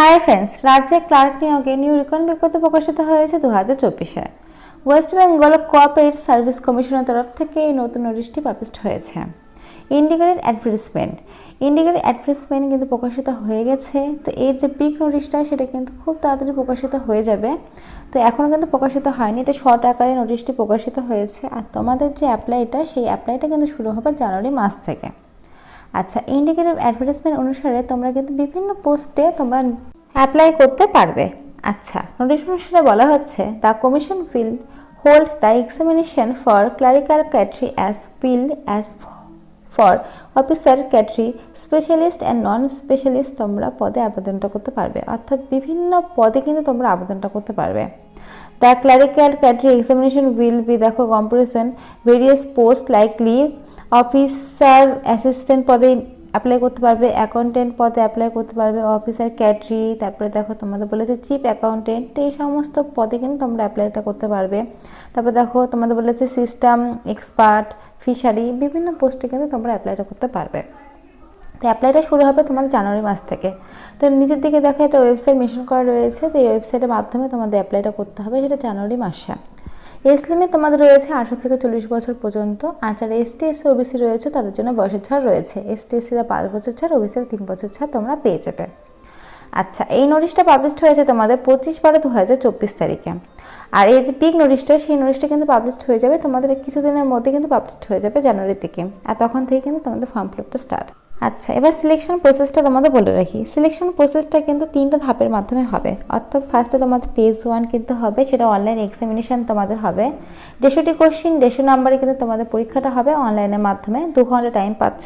High friends রাজ্যে clerk নিয়োগে new রিকন বিজ্ঞপ্তি প্রকাশিত হয়েছে দু হাজার চব্বিশে। ওয়েস্ট বেঙ্গল কোঅপারেট সার্ভিস কমিশনের তরফ থেকে এই নতুন নোটিশটি পাবলিশড হয়েছে। ইন্ডিকেটেড অ্যাডভার্টিসমেন্ট ইন্ডিকেটেড অ্যাডভার্টিসমেন্ট কিন্তু প্রকাশিত হয়ে গেছে। তো এর যে পিক নোটিশটা সেটা কিন্তু খুব তাড়াতাড়ি প্রকাশিত হয়ে যাবে। তো এখনও কিন্তু প্রকাশিত হয়নি। এটা শর্ট আকারে নোটিশটি প্রকাশিত হয়েছে। আর তোমাদের যে অ্যাপ্লাইটা সেই অ্যাপ্লাইটা কিন্তু শুরু হবে জানুয়ারি মাস থেকে। আচ্ছা ইন্ডিকেটিভ অ্যাডভার্টাইজমেন্ট অনুসারে তোমরা কিন্তু বিভিন্ন পোস্টে তোমরা অ্যাপ্লাই করতে পারবে। আচ্ছা নোটিশ অনুসারে বলা হচ্ছে the commission will hold the examination for clerical category as well as for officer category specialist and non specialist তোমরা পদে আবেদনটা করতে পারবে। অর্থাৎ বিভিন্ন পদে কিন্তু তোমরা আবেদনটা করতে পারবে। The clerical category examination will be দেখো comparison various post likely officer assistant পদে অ্যাপ্লাই করতে পারবে অ্যাকাউন্টেন্ট পদে অ্যাপ্লাই করতে পারবে, অফিসার ক্যাটারি তারপরে দেখো তোমাদের বলেছে চিফ অ্যাকাউন্টেন্ট এই সমস্ত পদে কিন্তু তোমরা অ্যাপ্লাইটা করতে পারবে। তারপর দেখো তোমাদের বলেছে সিস্টেম এক্সপার্ট ফিশারি বিভিন্ন পোস্টে কিন্তু তোমরা অ্যাপ্লাইটা করতে পারবে। তো অ্যাপ্লাইটা শুরু হবে তোমাদের জানুয়ারি মাস থেকে। তো নিচের দিকে দেখো একটা ওয়েবসাইট মেনশন করা রয়েছে, তো এই ওয়েবসাইটের মাধ্যমে তোমাদের অ্যাপ্লাইটা করতে হবে সেটা জানুয়ারি মাসে। এজ লিমিট তোমাদের রয়েছে আঠারো থেকে চল্লিশ বছর পর্যন্ত। আর যারা এসটি এসসি ওবিসি রয়েছে, তাদের জন্য বয়সের ছাড় রয়েছে। এসটি এসসিরা পাঁচ বছর ছাড় ওবিসিরা তিন বছর ছাড় তোমরা পেয়ে যাবে। আচ্ছা এই নোটিশটা পাবলিশড হয়েছে তোমাদের পঁচিশ বারো দু হাজার চব্বিশ তারিখে। আর এই যে পিক নোটিশটা সেই নোটিশটা কিন্তু পাবলিশড হয়ে যাবে তোমাদের কিছুদিনের মধ্যে কিন্তু পাবলিশড হয়ে যাবে জানুয়ারি থেকে আর তখন থেকে কিন্তু তোমাদের ফর্ম ফিলআপটা স্টার্ট আচ্ছা এবার সিলেকশন প্রসেসটা তোমাদের বলে রাখি। সিলেকশন প্রসেসটা কিন্তু তিনটা ধাপের মাধ্যমে হবে। অর্থাৎ ফার্স্টে তোমাদের টেস্ট ওয়ান কিন্তু হবে, সেটা অনলাইন এক্সামিনেশান তোমাদের হবে। দেড়শোটি কোশ্চিন দেড়শো নাম্বারে কিন্তু তোমাদের পরীক্ষাটা হবে অনলাইনের মাধ্যমে। দু ঘণ্টা টাইম পাচ্ছ।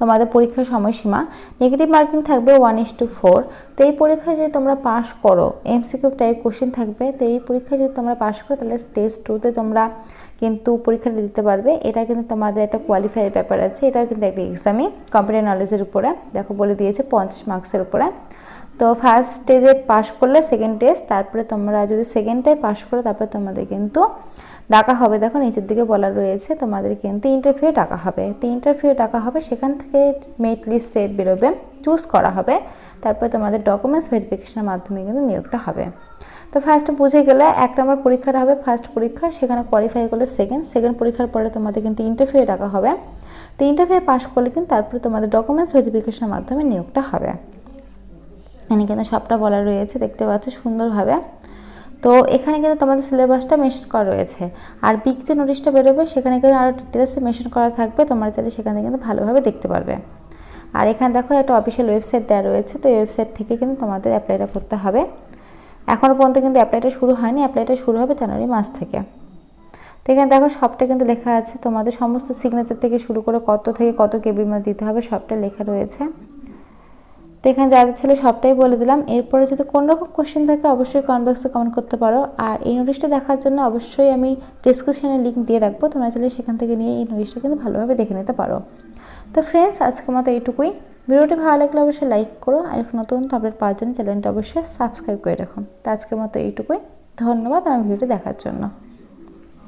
তোমাদের পরীক্ষার সময়সীমা নেগেটিভ মার্কিং থাকবে ওয়ান ইস টু ফোর তো এই পরীক্ষায় যদি তোমরা পাশ করো এমসিকিউ টাইপ কোশ্চেন থাকবে, তো এই পরীক্ষায় যদি তোমরা পাশ করো, তাহলে টেস্ট টুতে তোমরা কিন্তু পরীক্ষাটা দিতে পারবে। এটা কিন্তু তোমাদের একটা কোয়ালিফাই ব্যাপার আছে, এটাও কিন্তু একটা এক্সামই কম্পিউটার নলেজের উপরে, দেখো বলে দিয়েছে পঞ্চাশ মার্কসের উপরে। তো ফার্স্ট স্টেজে পাশ করলে সেকেন্ড টেস্ট তারপরে তোমরা যদি সেকেন্ডটাই পাশ করো, তারপরে তোমাদের কিন্তু ডাকা হবে। দেখো নিচের দিকে বলা রয়েছে, তোমাদের কিন্তু ইন্টারভিউ ডাকা হবে। তো ইন্টারভিউ ডাকা হবে, সেখান থেকে মেট লিস্ট বেরোবে চুজ করা হবে। তারপরে তোমাদের ডকুমেন্টস ভেরিফিকেশনের মাধ্যমে কিন্তু নিয়োগটা হবে। তো ফার্স্ট বুঝে গেলে এক নম্বর পরীক্ষাটা হবে ফার্স্ট পরীক্ষা, সেখানে কোয়ালিফাই করলে সেকেন্ড সেকেন্ড পরীক্ষার পরে তোমাদের কিন্তু ইন্টারভিউ ডাকা হবে। তো ইন্টারভিউ পাস করলে কিন্তু তারপরে তোমাদের ডকুমেন্টস ভেরিফিকেশনের মাধ্যমে নিয়োগটা হবে। এখানে কিন্তু সবটা বলা রয়েছে, দেখতে পাচ্ছ সুন্দরভাবে। তো এখানে কিন্তু তোমাদের সিলেবাসটা মেনশন করা রয়েছে। আর বিগ যে নোটিশটা বেরোবে, সেখানে কিন্তু আরও ডিটেলসে মেনশন করা থাকবে, তোমরা চাইলে সেখান কিন্তু ভালোভাবে দেখতে পারবে। আর এখানে দেখো, একটা অফিসিয়াল ওয়েবসাইট দেওয়া রয়েছে, তো এই ওয়েবসাইট থেকে কিন্তু তোমাদের অ্যাপ্লাইটা করতে হবে। এখনও পর্যন্ত কিন্তু অ্যাপ্লাইটা শুরু হয়নি অ্যাপ্লাইটা শুরু হবে জানুয়ারি মাস থেকে। তো এখানে দেখো, সবটা কিন্তু লেখা আছে। তোমাদের সমস্ত সিগনেচার থেকে শুরু করে কত থেকে কত কেবির মধ্যে দিতে হবে, সবটা লেখা রয়েছে। তো এখানে যা ছিল সবটাই বলে দিলাম। এরপরে যদি কোনো রকম কোশ্চেন থাকে, অবশ্যই কমেন্ট বক্সে কমেন্ট করতে পারো। আর এই নোটিশটা দেখার জন্য অবশ্যই আমি ডিসক্রিপশানে লিঙ্ক দিয়ে রাখব। তোমরা চাইলে সেখান থেকে নিয়ে এই নোটিশটা কিন্তু ভালোভাবে দেখে নিতে পারো। তো ফ্রেন্ডস আজকের মতো এইটুকুই। ভিডিওটি ভালো লাগলে অবশ্যই লাইক করো। আর নতুন আপডেট পাওয়ার জন্য চ্যানেলটা অবশ্যই সাবস্ক্রাইব করে রাখো। তো আজকের মতো এইটুকুই। ধন্যবাদ আমার ভিডিওটি দেখার জন্য।